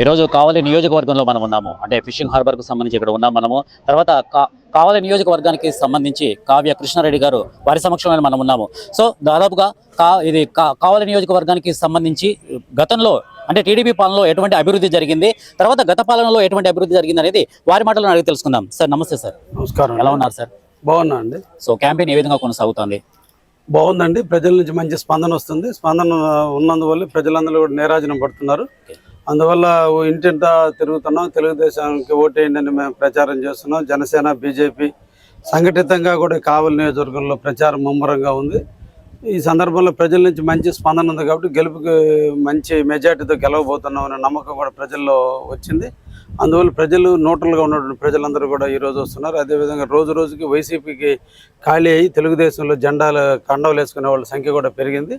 ఈరోజు కావలి నియోజకవర్గంలో మనం ఉన్నాము. అంటే ఫిషింగ్ హార్బర్కు సంబంధించి ఇక్కడ ఉన్నాం మనము. తర్వాత కా- కావలి నియోజకవర్గానికి సంబంధించి కావ్య కృష్ణారెడ్డి గారు వారి సమక్షంలో మనం ఉన్నాము. సో దాదాపుగా కా ఇది కావలి నియోజకవర్గానికి సంబంధించి గతంలో అంటే టీడీపీ పాలనలో ఎటువంటి అభివృద్ధి జరిగింది? తర్వాత గత పాలనలో ఎటువంటి అభివృద్ధి జరిగింది అనేది వారి మాటలను అడిగి తెలుసుకుందాం. సార్ నమస్తే సార్. నమస్కారం. ఎలా ఉన్నారు సార్? బాగున్నా అండి. సో క్యాంపెయిన్ ఏ విధంగా కొనసాగుతుంది? బాగుందండి. ప్రజల నుంచి మంచి స్పందన వస్తుంది. స్పందన ఉన్నందువల్ల ప్రజలందరూ కూడా నీరాజనం పడుతున్నారు. అందువల్ల ఓ ఇంటింటా తిరుగుతున్నాం. తెలుగుదేశానికి ఓటేయండి అని మేము ప్రచారం చేస్తున్నాం. జనసేన బీజేపీ సంఘటితంగా కూడా కావలి నియోజకవర్గంలో ప్రచారం ముమ్మరంగా ఉంది. ఈ సందర్భంలో ప్రజల నుంచి మంచి స్పందన ఉంది కాబట్టి గెలుపుకి మంచి మెజార్టీతో గెలవబోతున్నాం అనే నమ్మకం కూడా ప్రజల్లో వచ్చింది. అందువల్ల ప్రజలు నోటల్గా ఉన్నటువంటి ప్రజలందరూ కూడా ఈ రోజు వస్తున్నారు. అదేవిధంగా రోజు రోజుకి వైసీపీకి ఖాళీ అయ్యి తెలుగుదేశంలో జెండాలు కండవలు వేసుకునే వాళ్ళ సంఖ్య కూడా పెరిగింది.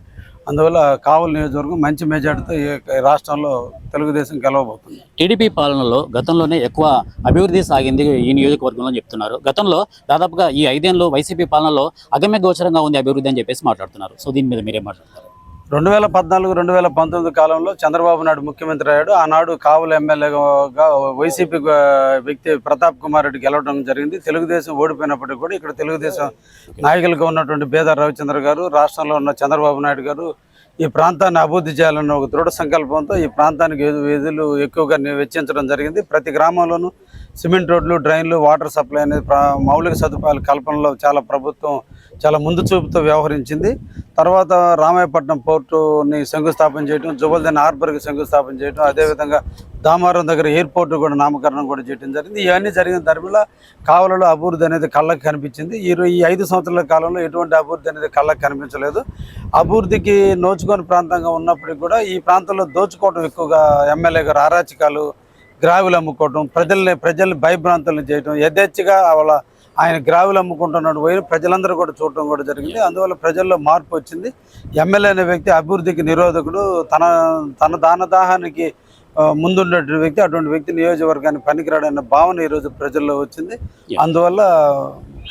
అందువల్ల కావలి నియోజకవర్గం మంచి మెజార్టీతో ఈ రాష్ట్రంలో తెలుగుదేశం గెలవబోతుంది. టీడీపీ పాలనలో గతంలోనే ఎక్కువ అభివృద్ధి సాగింది ఈ నియోజకవర్గంలో చెప్తున్నారు. గతంలో దాదాపుగా ఈ ఐదేళ్ళు వైసీపీ పాలనలో అగమ్య గోచరంగా ఉంది అభివృద్ధి అని చెప్పేసి మాట్లాడుతున్నారు. సో దీని మీద మీరేం మాట్లాడతారు? రెండు వేల పద్నాలుగు రెండు వేల పంతొమ్మిది కాలంలో చంద్రబాబు నాయుడు ముఖ్యమంత్రి అయ్యాడు. ఆనాడు కావుల ఎమ్మెల్యేగా వైసీపీ వ్యక్తి ప్రతాప్ కుమార్ రెడ్డి గెలవడం జరిగింది. తెలుగుదేశం ఓడిపోయినప్పటికీ కూడా ఇక్కడ తెలుగుదేశం నాయకులుగా ఉన్నటువంటి బేదార్ రవిచంద్ర గారు రాష్ట్రంలో ఉన్న చంద్రబాబు నాయుడు గారు ఈ ప్రాంతాన్ని అభివృద్ధి చేయాలన్న ఒక దృఢ సంకల్పంతో ఈ ప్రాంతానికి వీధులు ఎక్కువగా వెచ్చించడం జరిగింది. ప్రతి గ్రామంలోనూ సిమెంట్ రోడ్లు డ్రైన్లు వాటర్ సప్లై అనేది మౌలిక సదుపాయాల కల్పనలో చాలా ప్రభుత్వం చాలా ముందు చూపుతో వ్యవహరించింది. తర్వాత రామాయపట్నం పోర్టుని శంకుస్థాపన చేయడం జుబల్దన్ హార్బర్కి శంకుస్థాపన చేయడం అదేవిధంగా దామారం దగ్గర ఎయిర్పోర్ట్ కూడా నామకరణం కూడా చేయడం జరిగింది. ఇవన్నీ జరిగిన తరపుల కావలలో అభివృద్ధి అనేది కళ్ళకు కనిపించింది. ఈ ఈ ఐదు సంవత్సరాల కాలంలో ఎటువంటి అభివృద్ధి అనేది కళ్ళకు కనిపించలేదు. అభివృద్ధికి నోచుకొని ప్రాంతంగా ఉన్నప్పటికీ కూడా ఈ ప్రాంతంలో దోచుకోవడం ఎక్కువగా ఎమ్మెల్యే గారు అరాచకాలు గ్రావులు అమ్ముకోవడం ప్రజల్ని ప్రజల్ని భయభ్రాంతులను చేయడం యథేచ్ఛగా వాళ్ళ ఆయన గ్రావులు అమ్ముకుంటున్నాడు పోయి ప్రజలందరూ కూడా చూడటం కూడా జరిగింది. అందువల్ల ప్రజల్లో మార్పు వచ్చింది. ఎమ్మెల్యే అనే వ్యక్తి అభివృద్ధికి నిరోధకుడు తన తన దానదాహానికి ఆ, ముందున్నటువంటి వ్యక్తి అటువంటి వ్యక్తి నియోజకవర్గానికి పనికిరాడన్న భావన ఈరోజు ప్రజల్లో వచ్చింది. అందువల్ల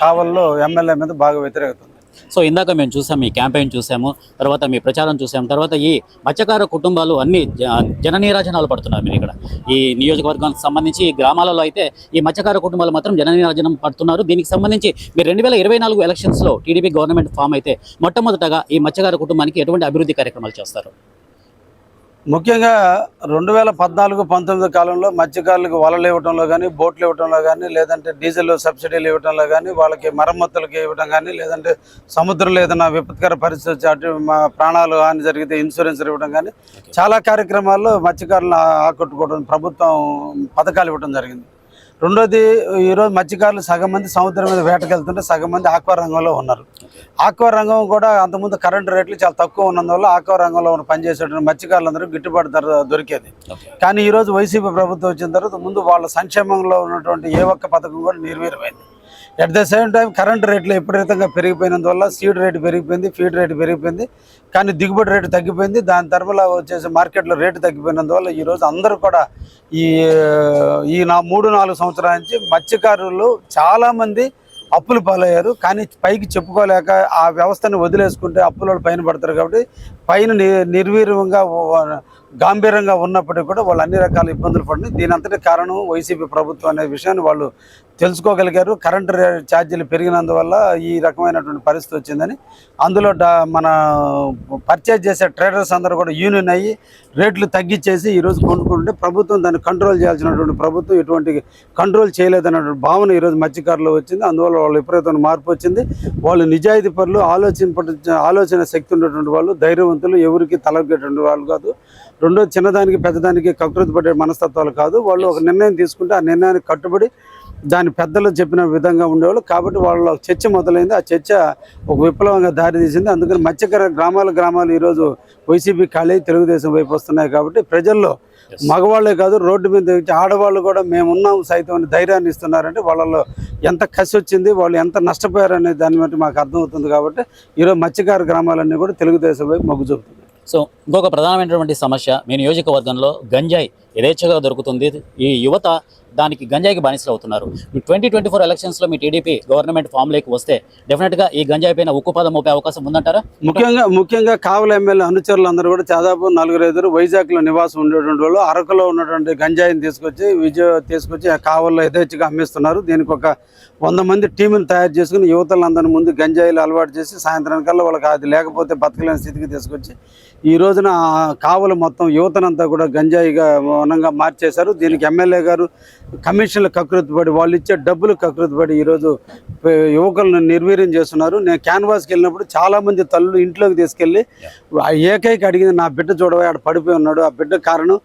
కావల్లో ఎమ్మెల్యే మీద బాగా వ్యతిరేకత ఉంది. సో ఇందాక మేము చూసాం మీ క్యాంపెయిన్ చూసాము తర్వాత మీ ప్రచారం చూసాము తర్వాత ఈ మత్స్యకార కుటుంబాలు అన్ని జ- జన నీరాజనాలు పడుతున్నారు మీరు ఇక్కడ. ఈ నియోజకవర్గానికి సంబంధించి ఈ గ్రామాలలో అయితే ఈ మత్స్యకార కుటుంబాలు మాత్రం జన నీరాజనం పడుతున్నారు. దీనికి సంబంధించి మీరు రెండు వేల ఇరవై నాలుగు ఎలక్షన్స్లో టీడీపీ గవర్నమెంట్ ఫామ్ అయితే మొట్టమొదటగా ఈ మత్స్యకార కుటుంబానికి ఎటువంటి అభివృద్ధి కార్యక్రమాలు చేస్తారు? ముఖ్యంగా రెండు వేల పద్నాలుగు పంతొమ్మిది కాలంలో మత్స్యకారులకు వలలు ఇవ్వడంలో కానీ బోట్లు ఇవ్వడంలో కానీ లేదంటే డీజిల్ సబ్సిడీలు ఇవ్వడంలో కానీ వాళ్ళకి మరమ్మతులకి ఇవ్వడం కానీ లేదంటే సముద్రంలో ఏదైనా విపత్కర పరిస్థితి వచ్చి అటు మా ప్రాణాలు హాని జరిగితే ఇన్సూరెన్స్ ఇవ్వడం కానీ చాలా కార్యక్రమాల్లో మత్స్యకారులను ఆకట్టుకోవడం ప్రభుత్వం పథకాలు ఇవ్వడం జరిగింది. రెండోది ఈరోజు మత్స్యకారులు సగం మంది సముద్రం మీద వేటకెళ్తుంటే సగం మంది ఆక్వా రంగంలో ఉన్నారు. ఆక్వా రంగం కూడా అంతకుముందు కరెంటు రేట్లు చాలా తక్కువ ఉన్నందువల్ల ఆక్వా రంగంలో ఉన్న పనిచేసేటువంటి మత్స్యకారులందరూ గిట్టుబాటు ధర దొరికేది. కానీ ఈరోజు వైసీపీ ప్రభుత్వం వచ్చిన తర్వాత ముందు వాళ్ళ సంక్షేమంలో ఉన్నటువంటి ఏ ఒక్క పథకం కూడా నిర్వీర్యమైంది. At the same time current రేట్లు విపరీతంగా పెరిగిపోయినందువల్ల సీడ్ రేటు పెరిగిపోయింది ఫీడ్ రేటు పెరిగిపోయింది. కానీ దిగుబడి రేటు తగ్గిపోయింది. దాని తర్వాత వచ్చేసి మార్కెట్లో రేటు తగ్గిపోయినందువల్ల ఈరోజు అందరూ కూడా ఈ ఈ నా మూడు నాలుగు సంవత్సరాల నుంచి మత్స్యకారులు చాలామంది అప్పులు పాలయ్యారు. కానీ పైకి చెప్పుకోలేక ఆ వ్యవస్థను వదిలేసుకుంటే అప్పుల పైన పడతారు కాబట్టి పైన ని నిర్వీర్యంగా గాంభీర్యంగా ఉన్నప్పటికీ కూడా వాళ్ళు అన్ని రకాల ఇబ్బందులు పడినాయి దీనంతటి కారణం వైసీపీ ప్రభుత్వం అనే విషయాన్ని వాళ్ళు తెలుసుకోగలిగారు. కరెంటు ఛార్జీలు పెరిగినందువల్ల ఈ రకమైనటువంటి పరిస్థితి వచ్చిందని అందులో మన పర్చేజ్ చేసే ట్రేడర్స్ అందరూ కూడా యూనియన్ అయ్యి రేట్లు తగ్గించేసి ఈరోజు కొనుక్కుంటే ప్రభుత్వం దాన్ని కంట్రోల్ చేయాల్సినటువంటి ప్రభుత్వం ఎటువంటి కంట్రోల్ చేయలేదన్నటువంటి భావన ఈరోజు మత్స్యకారులు వచ్చింది. అందువల్ల వాళ్ళు విపరీతమైన మార్పు వచ్చింది. వాళ్ళు నిజాయితీ పనులు ఆలోచింప ఆలోచన శక్తి ఉన్నటువంటి వాళ్ళు ధైర్యవంతులు ఎవరికి తలగేటువంటి వాళ్ళు కాదు. రెండో చిన్నదానికి పెద్దదానికి కకృతి పడే మనస్తత్వాలు కాదు. వాళ్ళు ఒక నిర్ణయం తీసుకుంటే ఆ నిర్ణయానికి కట్టుబడి దాని పెద్దలు చెప్పిన విధంగా ఉండేవాళ్ళు. కాబట్టి వాళ్ళ చర్చ మొదలైంది. ఆ చర్చ ఒక విప్లవంగా దారితీసింది. అందుకని మత్స్యకార గ్రామాల గ్రామాలు ఈరోజు వైసీపీ ఖాళీ తెలుగుదేశం వైపు వస్తున్నాయి కాబట్టి ప్రజల్లో మగవాళ్ళే కాదు రోడ్డు మీద ఆడవాళ్ళు కూడా మేము ఉన్నాం సైతం అని ధైర్యాన్ని ఇస్తున్నారంటే వాళ్ళలో ఎంత కసి వచ్చింది వాళ్ళు ఎంత నష్టపోయారనే దాన్ని బట్టి మాకు అర్థమవుతుంది కాబట్టి ఈరోజు మత్స్యకార గ్రామాలన్నీ కూడా తెలుగుదేశం వైపు మొగ్గు చూపుతుంది సో ఇంకొక ప్రధానమైనటువంటి సమస్య మీ నియోజకవర్గంలో గంజాయి యథేచ్ఛగా దొరుకుతుంది. ఈ యువత దానికి గంజాయికి బానిసలు అవుతున్నారు. ట్వంటీ ట్వంటీ ఫోర్ ఎలక్షన్స్లో మీ టీడీపీ గవర్నమెంట్ ఫామ్లోకి వస్తే డెఫినెట్గా ఈ గంజాయి పైన ఉక్కుపాదం మోపే అవకాశం ఉందంటారా? ముఖ్యంగా ముఖ్యంగా కావల ఎమ్మెల్యే అనుచరులందరూ కూడా దాదాపు నలుగురు ఐదుగురు వైజాగ్లో నివాసం ఉండేటువంటి వాళ్ళు అరకులో ఉన్నటువంటి గంజాయిని తీసుకొచ్చి విజయ తీసుకొచ్చి ఆ కావల్లో యథేచ్ఛగా అమ్మిస్తున్నారు. దీనికి ఒక వంద మంది టీములు తయారు చేసుకుని యువతలందరి ముందు గంజాయిలు అలవాటు చేసి సాయంత్రానికల్లా వాళ్ళకి అది లేకపోతే బతకలేని స్థితికి తీసుకొచ్చి ఈ రోజున కావలు మొత్తం యువతనంతా కూడా గంజాయిగా వనంగా మార్చేశారు. దీనికి ఎమ్మెల్యే గారు కమిషన్లు కకృతిపడి వాళ్ళు ఇచ్చే డబ్బులు కకృతిపడి ఈరోజు యువకులను నిర్వీర్యం చేస్తున్నారు. నేను క్యాన్వాస్కి వెళ్ళినప్పుడు చాలామంది తల్లులు ఇంట్లోకి తీసుకెళ్ళి ఆ ఏకైక అడిగింది నా బిడ్డ చూడవా? ఆడ పడిపోయి ఉన్నాడు. ఆ బిడ్డ కారణం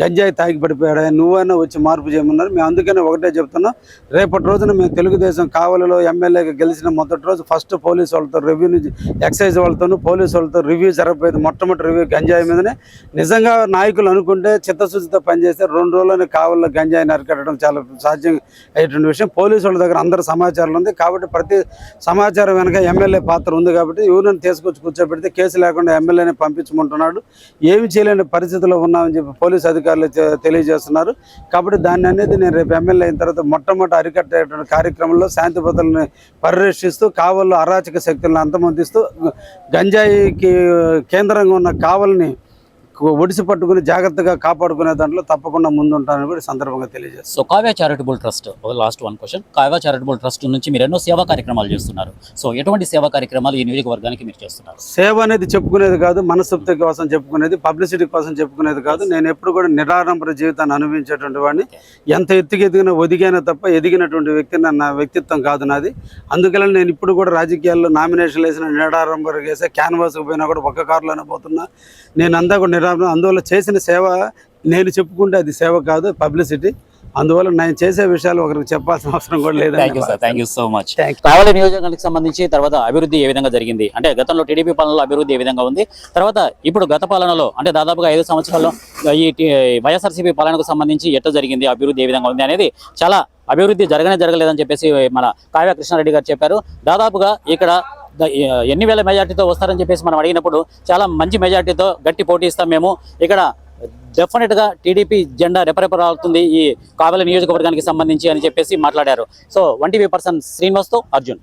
గంజాయి తాగి పడిపోయాడు? నువ్వైనా వచ్చి మార్పు చేయమన్నారు. మేము అందుకనే ఒకటే చెప్తున్నాం రేపటి రోజున మేము తెలుగుదేశం కావలిలో ఎమ్మెల్యేగా గెలిచిన మొదటి రోజు ఫస్ట్ పోలీసు వాళ్ళతో రెవెన్యూ ఎక్సైజ్ వాళ్ళతోనూ పోలీసు వాళ్ళతో రివ్యూ జరగబోయేది మొట్టమొదటి రివ్యూ గంజాయి మీదనే. నిజంగా నాయకులు అనుకుంటే చిత్తశుద్ధితో పనిచేస్తే రెండు రోజుల్లోనే కావల్లో గంజాయిని అరికట్టడం చాలా సాధ్యం అయ్యేటువంటి విషయం. పోలీసు వాళ్ళ దగ్గర అందరి సమాచారం ఉంది. కాబట్టి ప్రతి సమాచారం వెనక ఎమ్మెల్యే పాత్ర ఉంది కాబట్టి యూనియన్ తీసుకొచ్చి కూర్చోబెడితే కేసు లేకుండా ఎమ్మెల్యేని పంపించమంటున్నాడు. ఏమి చేయలేని పరిస్థితిలో ఉన్నామని చెప్పి పోలీసు అధికారులు తెలియజేస్తున్నారు. కాబట్టి దాన్ని అనేది నేను రేపు ఎమ్మెల్యే అయిన తర్వాత మొట్టమొదటి అరికట్టేటువంటి కార్యక్రమంలో శాంతి భద్రతలను పరిరక్షిస్తూ కావల్లో అరాచక శక్తులను అంతమొందిస్తూ గంజాయికి కేంద్రంగా ఉన్న కావల్ని ఒడిసి పట్టుకుని జాగ్రత్తగా కాపాడుకునే దాంట్లో తప్పకుండా ముందుంటానని కూడా సందర్భంగా తెలియజేస్తాను. So Kavya charitable trust last one question Kavya charitable trust నుంచి మీరు ఎన్నో సేవా కార్యక్రమాలు చేస్తున్నారు. సో ఎటువంటి సేవా కార్యక్రమాలు ఈ నియోజకవర్గానికి మీరు చేస్తున్నారు? సేవ అనేది చెప్పుకునేది కాదు మనస్తృప్తి కోసం చెప్పుకునేది పబ్లిసిటీ కోసం చెప్పుకునేది కాదు. నేను ఎప్పుడు కూడా నిరాడంబర జీవితాన్ని అనుభవించేటువంటి వాడిని. ఎంత ఎత్తుకి ఎదిగినా ఒదిగానే తప్ప ఎదిగినటువంటి వ్యక్తి నా వ్యక్తిత్వం కాదు నాది. అందుకని నేను ఇప్పుడు కూడా రాజకీయాల్లో నామినేషన్ వేసిన నిరాడంబర వేసే క్యాన్వాస్కి పోయినా కూడా ఒక్క కారులోనే పోతున్నా. నేను అంతా కూడా నిరాడంబరం అందువల్ల చేసిన సేవ నేను చెప్పుకుంటే అది సేవ కాదు పబ్లిసిటీ. అందువల్ల నేను చేసే విషయాలు ఒకరికి చెప్పాల్సిన అవసరం కూడా లేదు thank you so much Kavali నియోజకవర్గానికి సంబంధించి తర్వాత అభివృద్ధి ఏ విధంగా జరిగింది? అంటే గతంలో టీడీపీ పాలనలో అభివృద్ధి ఏ విధంగా ఉంది? తర్వాత ఇప్పుడు గత పాలనలో అంటే దాదాపుగా ఐదు సంవత్సరాల్లో ఈ వైఎస్ఆర్సీపీ పాలనకు సంబంధించి ఎట్లా జరిగింది అభివృద్ధి ఏ విధంగా ఉంది అనేది చాలా అభివృద్ధి జరగనే జరగలేదని చెప్పేసి మన కావ్య కృష్ణారెడ్డి గారు చెప్పారు. దాదాపుగా ఇక్కడ ఎన్ని వేల మెజార్టీతో వస్తారని చెప్పేసి మనం అడిగినప్పుడు చాలా మంచి మెజార్టీతో గట్టి పోటీ ఇస్తాం మేము. ఇక్కడ డెఫినెట్గా టీడీపీ జెండా రెపరెపరాలుతుంది ఈ కావలి నియోజకవర్గానికి సంబంధించి అని చెప్పేసి మాట్లాడారు. సో వన్ టీవీ పర్సన్ శ్రీనివాస్తో అర్జున్.